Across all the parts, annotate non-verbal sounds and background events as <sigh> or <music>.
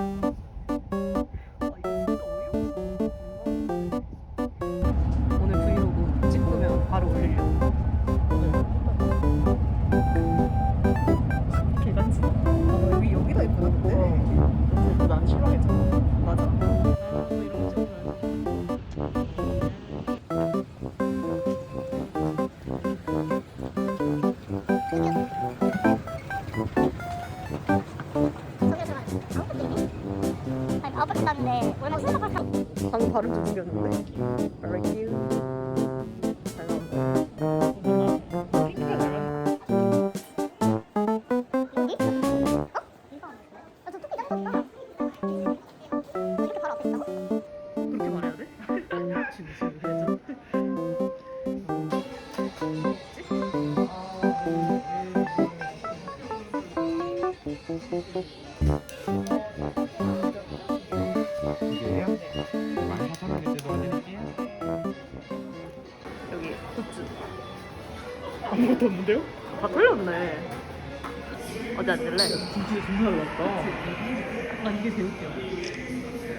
오 땄는데 얼마 쓰는 거 방금 발음 좀 죽였는데. 여기 굿즈. 아무것도 없는데요? 다 털렸네. 어디 앉을래? 진짜 존나 놀랐다. 아 이게 웃겨.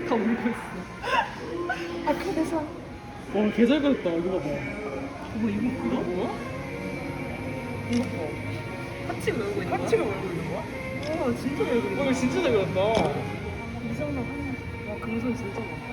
다 울고 있어. 아크에서 와, 개잘 그렸다. 이거 봐. 이거 이거 그거 뭐야? 이거 봐. 하치가 외우고 있는 거야? 하치가 외우고 있는 거야? 와 진짜 잘 그린다. 어, 이거 진짜 잘 그렸다. 이정도 하나. 와 금손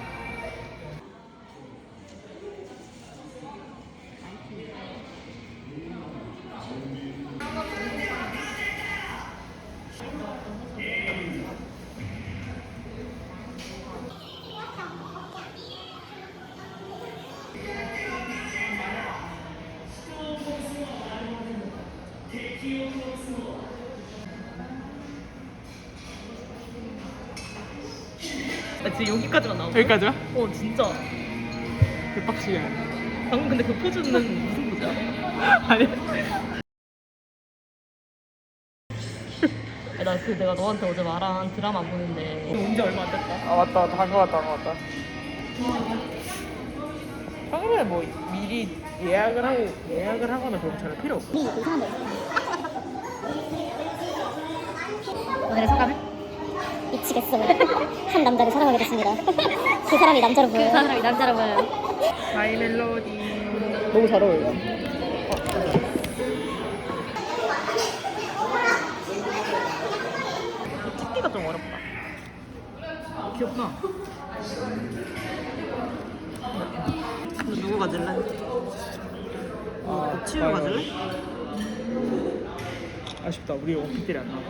진짜 여기까지만 거야? 여기까지야? 어 진짜. 대박치게. 방금 근데 그 포즈는 무슨 포즈야? <laughs> 아니. 나 그 내가 너한테 어제 말한 드라마 안 보는데 온지 얼마 안 됐다. 아, 맞다. 다시 왔다. 다시 왔다. 평일에 뭐 미리 예약을 하고 예약을 하거나 그런 거 전혀 필요 없어. 이상한 데 오늘의 소감은? 미치겠어 한 남자를 사랑하게 됐습니다 그 사람이 남자로 보여요 그 사람이 남자로 보여요 마이 멜로디. 너무 잘 어울려. 찾기가 좀 어렵다. 귀엽다. 근데 누구 가질래? 어, 치유 가질래? 아쉽다. 우리 오피들이 안 나와.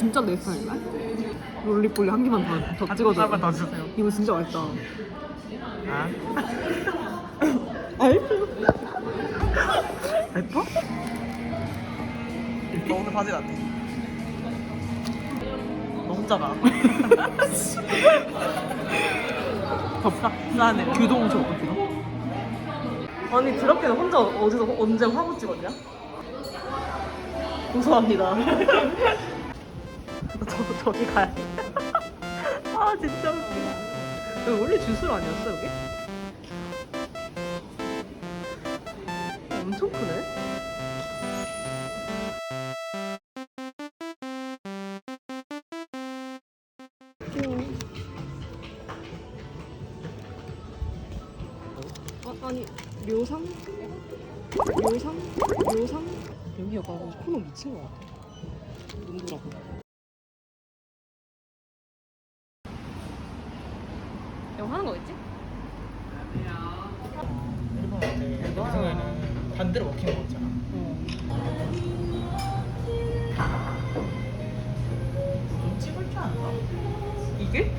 진짜 내 스타일인가? 롤리폴리 한 개만 더, 더 찍어줘. 한번 더 주세요. 이거 진짜 맛있다. 아? 알죠? 예뻐? 너 오늘 바지 같아. 너무 작아. <laughs> 덥다. 나네. 규동 줘, 규동. 아니, 드럽게는 혼자 어디서 언제 화보 찍었냐? <laughs> 고소합니다. <laughs> 저, 저기 가야 돼. <laughs> 아, 진짜 웃기다. 여기 원래 주술 아니었어, 여기? 엄청 크네. 아, 아니 묘상? 묘상? 묘상? 여기 약간 코너 미친 것 같아. 눈두라고. 이거 하는 거겠지? 일본 같아. 일본 생각에는 반대로 먹히는 거 있잖아. 좀 찍을 줄 안다. 이게?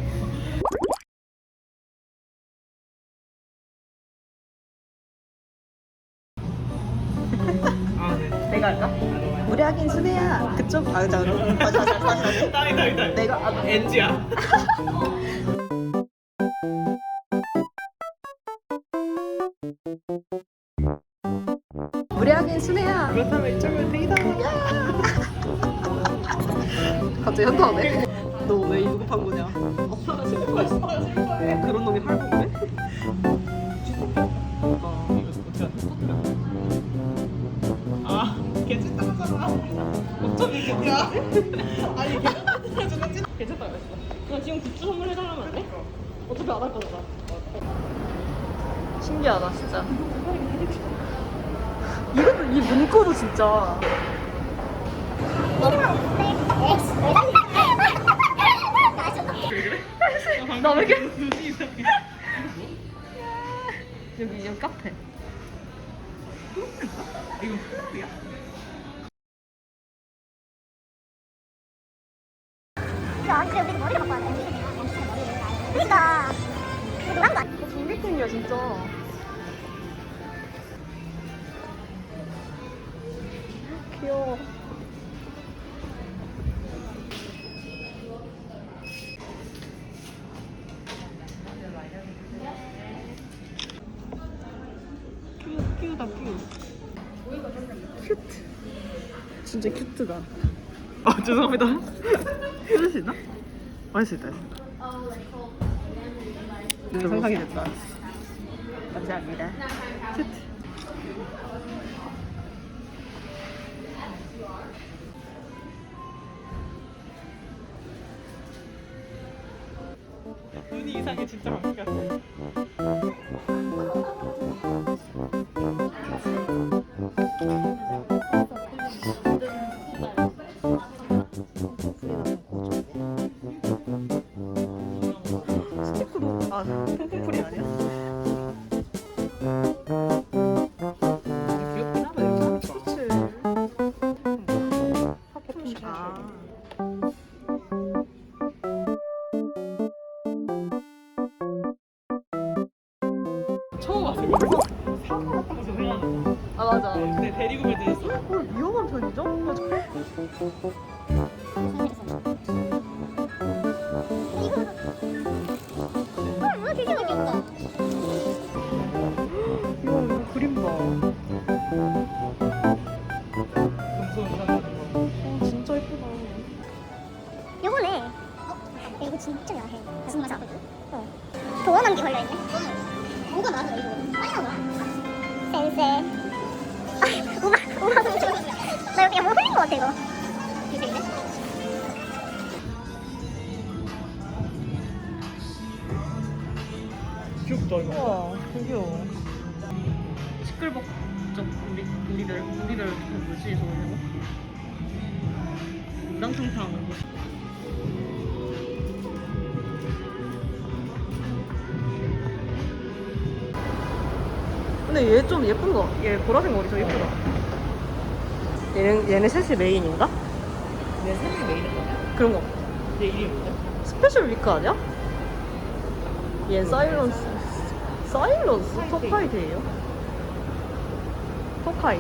아, 네. 내가 할까? 우리 하긴 수배야. 그쪽? 아. 아, 자, 자, 자, 자. 땅이 땅이 땅이. 내가 아, NG야. <laughs> 그런 놈이 아, 괜찮다잖아. 어쩌면 괜찮아. 아니, 괜찮다잖아. 괜찮다 그랬어. 지금 굿즈 선물해달라면 안 돼? 어차피 안 할 거잖아. 신기하다, 진짜. 이것도, 이 문구도 진짜. 나 왜 이렇게. 여기, 여기 카페. 이거 뭐야? 야, 근데 우리 머리를 바꿔야 돼. 그러니까 이거 노란 거 아니야? 재밌군요, 진짜. 귀여워. 큐. 큐트. 진짜 큐트다. 아, 죄송합니다. <laughs> 해줄 수 있나? 할수 있다, 있다. 상상이 됐다. 감사합니다. 큐트. 눈이 이상해, 진짜 같 아, 퐁퐁풀이 아니야? 귀엽긴 하다, 이렇게 하니까. 그치. 팝콘 아. 처음 사고 생각하는 아, 맞아. 근데 데리고 갈 때는 어, 위험한 편이죠? 어, 어? 이거 진짜 야해. 무슨 맛이 어. 도원한 게 걸려있네. 뭐가 나왔어, 이거? 빨리 나와. 센세. 아, 우마, 우마. 나 여기 뭐 흘린 거 같아, 이거. 귀엽다, 이거. 우와, 귀여워. 시끌벅적 우리, 우리들, 우리들 뭐지, 저거 이거? 우당탕탕. 근데 얘 좀 예쁜 거. 얘 보라색 머리 좀 예쁘다. 얘는, 얘는 셋의 메인인가? 내 생일 메인인 거냐? 그런 거. 내 이름이 뭐야? 스페셜 위크 아니야? 얘 사일런스 사일런스? 토카이드예요? 토카이?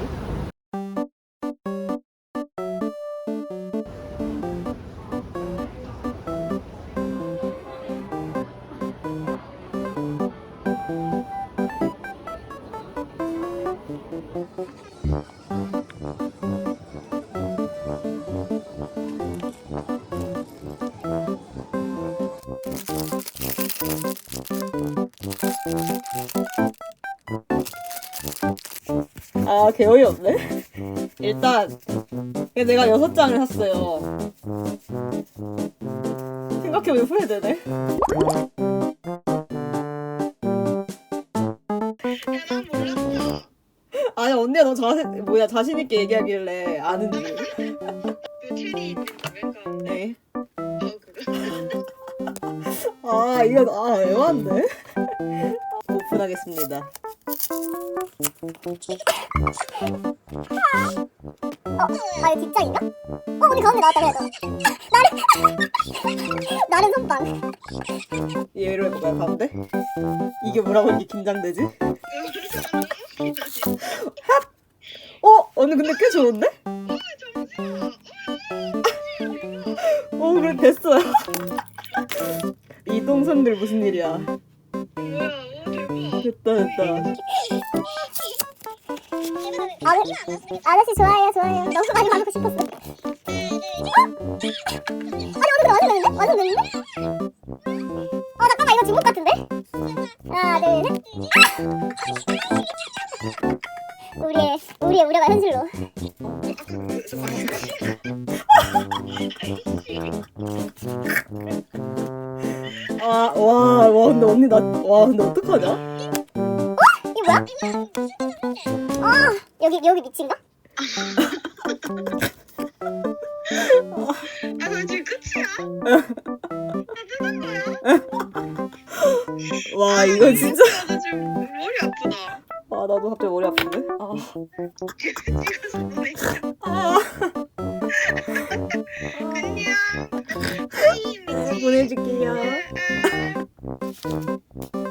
아, 개 어이없네. 일단, 얘 내가 여섯 장을 샀어요. 생각해보면 후회되네. 아니, 언니가 너 자신, 뭐야, 자신있게 얘기하길래 아는 줄. 그 네. 어 <laughs> 아, 이거, 아, 애완데? <laughs> 오픈하겠습니다. 아, 이거 뒷장인가? 어, 우리 가운데 나왔다, 그래도. 나는, 나는 선빵. 얘로 해볼까요, 가운데? 이게 뭐라고 이렇게 긴장되지? 어? 언니 근데 꽤 좋은데? 어 그래 됐어요 이 동선들 무슨 일이야 뭐야 오 대박 됐다 됐다 아저씨, 좋아요, 좋아요. 너무 많이 받고 싶었어. 아니, 오늘 완전 되는데? 완전 되는데? 어, 잠깐만, 이거 중국 같은데? 하나, 둘, 셋. 우리의, 우리의 우려가 현실로. 아, 와, 와, 근데 언니 나, 와, 근데 어떡하냐? 이게 뭐야? 아, 여기, 여기 밑인가? 아 그럼 지금 끝이야? 나 뜨는 거야? 와, 이거 진짜. 나 지금 머리 아프다 아, 나도 갑자기 머리 아픈데? 아, 찍어서 보내줘 아, 안녕 아, <laughs> 보내줄게요. 아,